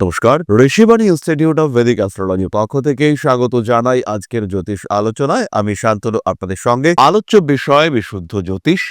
নমস্কার, Rishibani institute of Vedic অ্যাস্ট্রোলজির পক্ষ থেকে স্বাগত জানাই আজকের জ্যোতিষ আলোচনায়। আমি শান্তনু, আপনাদের সঙ্গে। আলোচ্য বিষয়, বিশুদ্ধ জ্যোতিষ।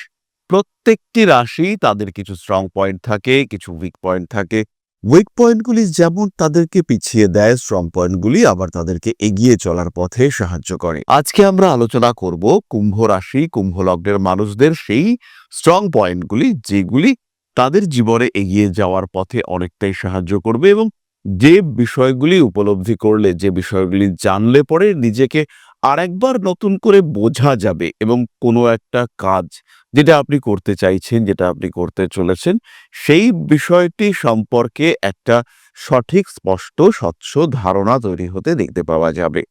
প্রত্যেকটি রাশি তাদের কিছু স্ট্রং পয়েন্ট থাকে, কিছু উইক পয়েন্ট থাকে। উইক পয়েন্টগুলি যেমন তাদেরকে পিছিয়ে দেয় স্ট্রং পয়েন্টগুলি আবার তাদেরকে এগিয়ে চলার পথে সাহায্য করে। আজকে আমরা আলোচনা করব কুম্ভ রাশি, কুম্ভ লগ্নের মানুষদের সেই স্ট্রং পয়েন্টগুলি যেগুলি তাদের জীবনে এগিয়ে যাওয়ার পথে অনেকটাই সাহায্য করবে এবং যে বিষয়গুলি উপলব্ধি করলে, যে বিষয়গুলি জানলে পরে নিজেকে আরেকবার নতুন করে বোঝা যাবে এবং কোনো একটা কাজ যেটা আপনি করতে চাইছেন, যেটা আপনি করতে চলেছেন, সেই বিষয়টি সম্পর্কে একটা সঠিক, স্পষ্ট, স্বচ্ছ ধারণা তৈরি হতে দেখতে পাওয়া যাবে।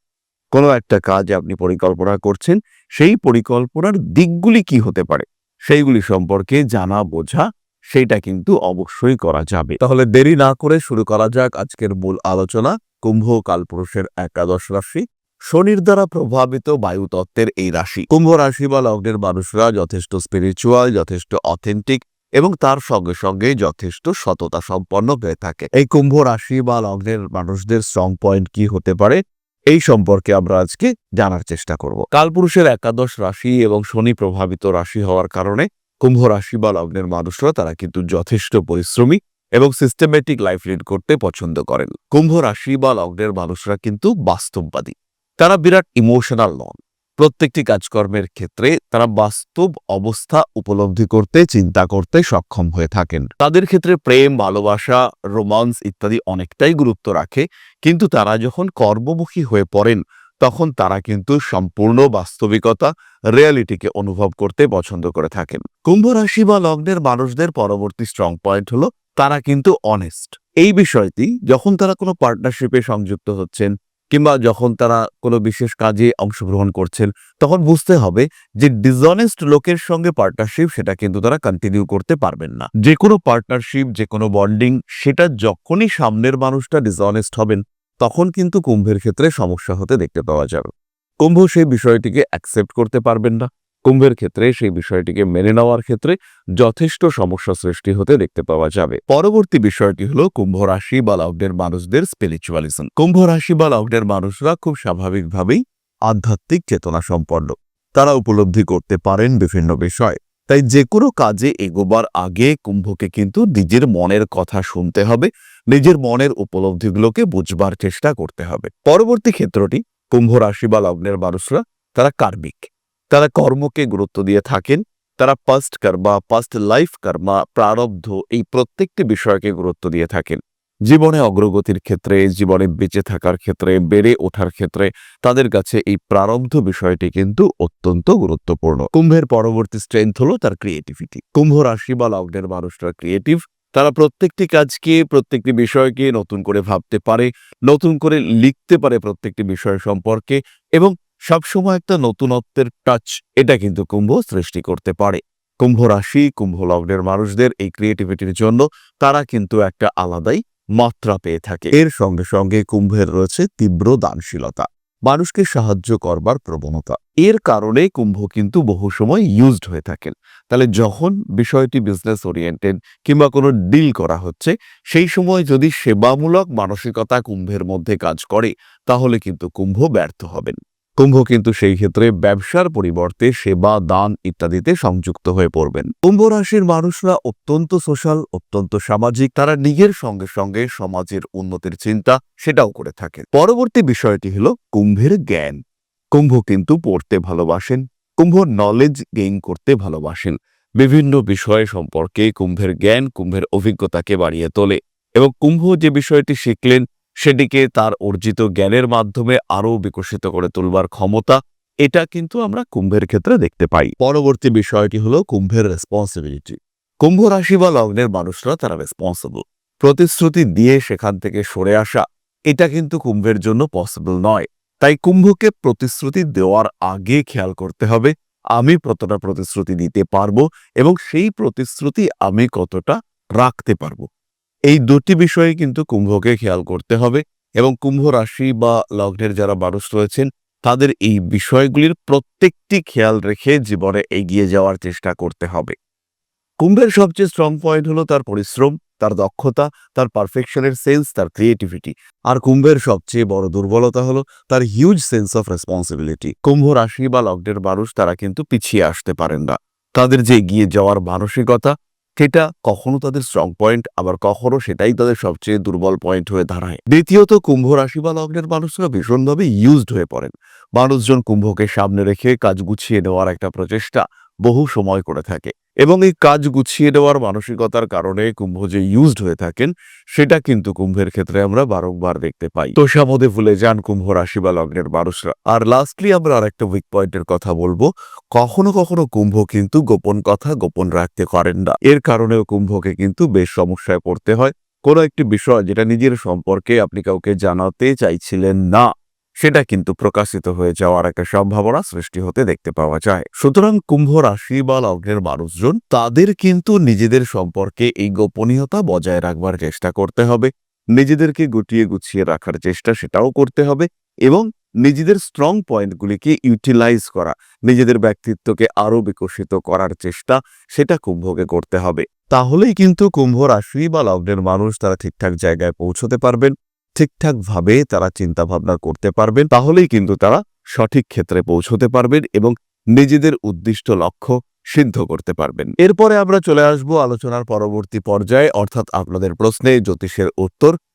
কোনো একটা কাজ আপনি পরিকল্পনা করছেন, সেই পরিকল্পনার দিকগুলি কি হতে পারে? সেইগুলি সম্পর্কে জানা, বোঝা সেইটা কিন্তু অবশ্যই করা যাবে। তাহলে দেরি না করে শুরু করা যাক আজকের মূল আলোচনা। কুম্ভ কালপুরুষের একাদশ রাশি। শনির দ্বারা প্রভাবিত বায়ুতত্ত্বের এই রাশি। কুম্ভ রাশি বা লগ্নের মানুষরা যথেষ্ট স্পিরিচুয়াল যথেষ্ট অথেন্টিক এবং তার সঙ্গে সঙ্গে যথেষ্ট সততা সম্পন্ন হয়ে থাকে। এই কুম্ভ রাশি বা লগ্নের মানুষদের স্ট্রং পয়েন্ট কি হতে পারে? এই সম্পর্কে আমরা আজকে জানার চেষ্টা করব। কালপুরুষের একাদশ রাশি এবং শনি প্রভাবিত রাশি হওয়ার কারণে কুম্ভ রাশি বা লগ্নের মানুষরা তারা কিন্তু যথেষ্ট পরিশ্রমী এবং সিস্টেমেটিক লাইফ লিড করতে পছন্দ করেন। কুম্ভ রাশি বা লগ্নের মানুষরা কিন্তু বাস্তববাদী। তারা বিরাট ইমোশনাল নন। প্রত্যেকটি কাজকর্মের ক্ষেত্রে তারা বাস্তব অবস্থা উপলব্ধি করতে, চিন্তা করতে সক্ষম হয়ে থাকেন। তাদের ক্ষেত্রে প্রেম, ভালোবাসা রোমান্স ইত্যাদি অনেকটাই গুরুত্ব রাখে। কিন্তু তারা যখন কর্মমুখী হয়ে পড়েন তখন তারা কিন্তু সম্পূর্ণ বাস্তবিকতা রিয়ালিটিকে অনুভব করতে পছন্দ করে থাকেন। কুম্ভ রাশি বা লগ্নের মানুষদের পরবর্তী স্ট্রং পয়েন্ট হলো তারা কিন্তু অনেস্ট এই বিষয়টি যখন তারা কোনো পার্টনারশিপে সংযুক্ত হচ্ছেন কিংবা যখন তারা কোনো বিশেষ কাজে অংশগ্রহণ করছেন, তখন বুঝতে হবে যে ডিসঅনেস্ট লোকের সঙ্গে পার্টনারশিপ সেটা কিন্তু তারা কন্টিনিউ করতে পারবেন না। যে কোনো পার্টনারশিপ যে কোনো বন্ডিং সেটা যখনই সামনের মানুষটা ডিসঅনেস্ট হবেন তখন কিন্তু কুম্ভের ক্ষেত্রে সমস্যা হতে দেখতে পাওয়া যাবে। কুম্ভ সেই বিষয়টিকে অ্যাকসেপ্ট করতে পারবেন না। কুম্ভের ক্ষেত্রে সেই বিষয়টিকে মেনে নেওয়ার ক্ষেত্রে যথেষ্ট সমস্যা সৃষ্টি হতে দেখতে পাওয়া যাবে। পরবর্তী বিষয়টি হলো কুম্ভ রাশি বা লগ্নের মানুষদের স্পিরিচুয়ালিজম কুম্ভ রাশি বা লগ্নের মানুষরা খুব স্বাভাবিকভাবেই আধ্যাত্মিক চেতনা সম্পন্ন। তারা উপলব্ধি করতে পারেন বিভিন্ন বিষয়। তাই যে কোনো কাজে এগোবার আগে কুম্ভকে কিন্তু নিজের মনের কথা শুনতে হবে, নিজের মনের উপলব্ধিগুলোকে বুঝবার চেষ্টা করতে হবে। পরবর্তী ক্ষেত্রটি কুম্ভ রাশি বা লগ্নের মানুষরা তারা কার্মিক। তারা কর্মকে গুরুত্ব দিয়ে থাকেন, তারা past karma past life karma প্রারব্ধ এই প্রত্যেকটি বিষয়কে গুরুত্ব দিয়ে থাকেন। জীবনে অগ্রগতির ক্ষেত্রে, জীবনে বেঁচে থাকার ক্ষেত্রে, বেড়ে ওঠার ক্ষেত্রে তাদের কাছে এই প্রারব্ধ বিষয়টি কিন্তু অত্যন্ত গুরুত্বপূর্ণ। কুম্ভের পরবর্তী স্ট্রেংথ হলো তার ক্রিয়েটিভিটি কুম্ভ রাশি বা লগ্নের মানুষরা ক্রিয়েটিভ তারা প্রত্যেকটি কাজকে, প্রত্যেকটি বিষয়কে নতুন করে ভাবতে পারে, নতুন করে লিখতে পারে প্রত্যেকটি বিষয় সম্পর্কে এবং সবসময় একটা নতুনত্বের টাচ এটা কিন্তু কুম্ভ সৃষ্টি করতে পারে। কুম্ভ রাশি, কুম্ভ লগ্নের মানুষদের এই ক্রিয়েটিভিটির জন্য তারা কিন্তু একটা আলাদাই মাত্রা পেয়ে থাকে। এর সঙ্গে সঙ্গে কুম্ভের রয়েছে তীব্র দানশীলতা। মানুষকে সাহায্য করবার প্রবণতা। এর কারণে কুম্ভ কিন্তু বহু সময় ইউজড হয়ে থাকেন তাহলে যখন বিষয়টি বিজনেস ওরিয়েন্টেড কিংবা কোনো ডিল করা হচ্ছে, সেই সময় যদি সেবামূলক মানসিকতা কুম্ভের মধ্যে কাজ করে, তাহলে কিন্তু কুম্ভ ব্যর্থ হবেন। কুম্ভ কিন্তু সেই ক্ষেত্রে ব্যবসার পরিবর্তে সেবা, দান ইত্যাদিতে সংযুক্ত হয়ে পড়বেন। কুম্ভ রাশির মানুষরা অত্যন্ত সোশ্যাল, অত্যন্ত সামাজিক, তারা নিজের সঙ্গে সঙ্গে সমাজের উন্নতির চিন্তা সেটাও করে থাকে। পরবর্তী বিষয়টি হল কুম্ভের জ্ঞান। কুম্ভ কিন্তু পড়তে ভালোবাসেন, কুম্ভ নলেজ গেইন করতে ভালোবাসেন। বিভিন্ন বিষয় সম্পর্কে কুম্ভের জ্ঞান, কুম্ভের অভিজ্ঞতাকে বাড়িয়ে তোলে এবং কুম্ভ যে বিষয়টি শিখলেন সেটিকে তার অর্জিত জ্ঞানের মাধ্যমে আরও বিকশিত করে তুলবার ক্ষমতা, এটা কিন্তু আমরা কুম্ভের ক্ষেত্রে দেখতে পাই। পরবর্তী বিষয়টি হলো কুম্ভের রেসপন্সিবিলিটি কুম্ভ রাশি বা লগ্নের মানুষরা তারা রেসপন্সিবল প্রতিশ্রুতি দিয়ে সেখান থেকে সরে আসা, এটা কিন্তু কুম্ভের জন্য পসিবল নয়। তাই কুম্ভকে প্রতিশ্রুতি দেওয়ার আগে খেয়াল করতে হবে, আমি কতটা প্রতিশ্রুতি দিতে পারব এবং সেই প্রতিশ্রুতি আমি কতটা রাখতে পারব। এই দুটি বিষয়ে কিন্তু কুম্ভকে খেয়াল করতে হবে এবং কুম্ভ রাশি বা লগ্নের যারা মানুষ রয়েছেন, তাদের এই বিষয়গুলির প্রত্যেকটি খেয়াল রেখে জীবনে এগিয়ে যাওয়ার চেষ্টা করতে হবে। কুম্ভের সবচেয়ে স্ট্রং পয়েন্ট হলো তার পরিশ্রম, তার দক্ষতা, তার পারফেকশনের সেন্স তার ক্রিয়েটিভিটি আর কুম্ভের সবচেয়ে বড় দুর্বলতা হলো তার হিউজ সেন্স অফ রেসপন্সিবিলিটি কুম্ভ রাশি বা লগ্নের মানুষ, তারা কিন্তু পিছিয়ে আসতে পারেন না। তাদের যে এগিয়ে যাওয়ার মানসিকতা সেটা কখনো তাদের স্ট্রং পয়েন্ট আবার কখনো সেটাই তাদের সবচেয়ে দুর্বল পয়েন্ট হয়ে দাঁড়ায়। দ্বিতীয়ত, কুম্ভ রাশি বা লগ্নের মানুষরা ভীষণভাবে ইউজড হয়ে পড়েন। মানুষজন কুম্ভকে সামনে রেখে কাজ গুছিয়ে নেওয়ার একটা প্রচেষ্টা বহু সময় করে থাকে। এবং এই কাজ গুছিয়ে দেওয়ার মানসিকতার কারণে কুম্ভ যে ইউজড হয়ে থাকেন, সেটা কিন্তু কুম্ভের ক্ষেত্রে আমরা বারংবার দেখতে পাই। তোষা মধ্যে ভুলে যান কুম্ভ রাশি বা লগ্নের মানুষরা। আর লাস্টলি আমরা আরেকটা উইক পয়েন্টের কথা বলব। কখনো কখনো কুম্ভ কিন্তু গোপন কথা গোপন রাখতে পারেন না। এর কারণেও কুম্ভকে কিন্তু বেশ সমস্যায় পড়তে হয়। কোনো একটি বিষয় যেটা নিজের সম্পর্কে আপনি কাউকে জানাতে চাইছিলেন না। সেটা কিন্তু প্রকাশিত হয়ে যাওয়ার একটা সম্ভাবনা সৃষ্টি হতে দেখতে পাওয়া যায়। সুতরাং কুম্ভ রাশি বা লগ্নের মানুষজন, তাদের কিন্তু নিজেদের সম্পর্কে এই গোপনীয়তা বজায় রাখবার চেষ্টা করতে হবে। নিজেদেরকে গুটিয়ে গুছিয়ে রাখার চেষ্টা সেটাও করতে হবে এবং নিজেদের স্ট্রং পয়েন্টগুলিকে ইউটিলাইজ করা, নিজেদের ব্যক্তিত্বকে আরও বিকশিত করার চেষ্টা সেটা কুম্ভকে করতে হবে। তাহলেই কিন্তু কুম্ভ রাশি বা লগ্নের মানুষ তারা ঠিকঠাক জায়গায় পৌঁছতে পারবেন। ঠিকঠাকভাবে তারা চিন্তা ভাবনা করতে পারবেন, তাহলেই কিন্তু তারা সঠিক ক্ষেত্রে পৌঁছতে পারবেন এবং নিজেদের উদ্দিষ্ট লক্ষ্য সিদ্ধ করতে পারবেন। এরপরে আমরা চলে আসব আলোচনার পরবর্তী পর্যায়ে, অর্থাৎ আপনাদের প্রশ্নে জ্যোতিষের উত্তর।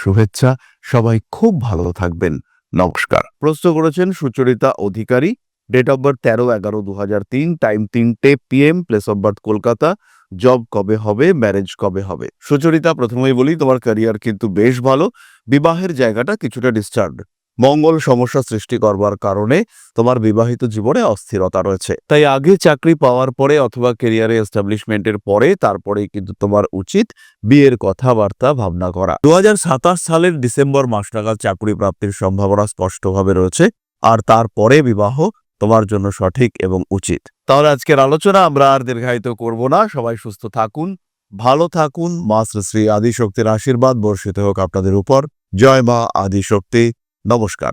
শুভেচ্ছা। সবাই খুব ভালো থাকবেন। নমস্কার। প্রশ্ন করেছেন Sucharita Adhikari date of birth তেরো এগারো দু তিন টাইম তিনটে PM place of birth Kolkata job কবে হবে ম্যারেজ কবে হবে? সুচরিতা, প্রথমেই বলি, তোমার ক্যারিয়ার কিন্তু বেশ ভালো। বিবাহের জায়গাটা কিছুটা ডিস্টার্ব মঙ্গল সমস্যা সৃষ্টি করবার কারণে তোমার বিবাহিত জীবনে অস্থিরতা রয়েছে। তাই আগে চাকরি পাওয়ার পরে অথবা কেরিয়ারে এস্টাবলিশমেন্টের পরে তারপরেই কিন্তু তোমার উচিত বিয়ের কথাবার্তা ভাবনা করা। দুহাজার সাতাশ সালের ডিসেম্বর মাস নাগাদ চাকরি প্রাপ্তির সম্ভাবনা স্পষ্টভাবে রয়েছে আর তারপরে বিবাহ তোমার জন্য সঠিক এবং উচিত। তাহলে আজকের আলোচনা আমরা আর দীর্ঘায়িত করব না। সবাই সুস্থ থাকুন, ভালো থাকুন। মা শ্রী শ্রী আদিশক্তির আশীর্বাদ বর্ষিত হোক আপনাদের উপর। জয় মা আদিশক্তি। নমস্কার।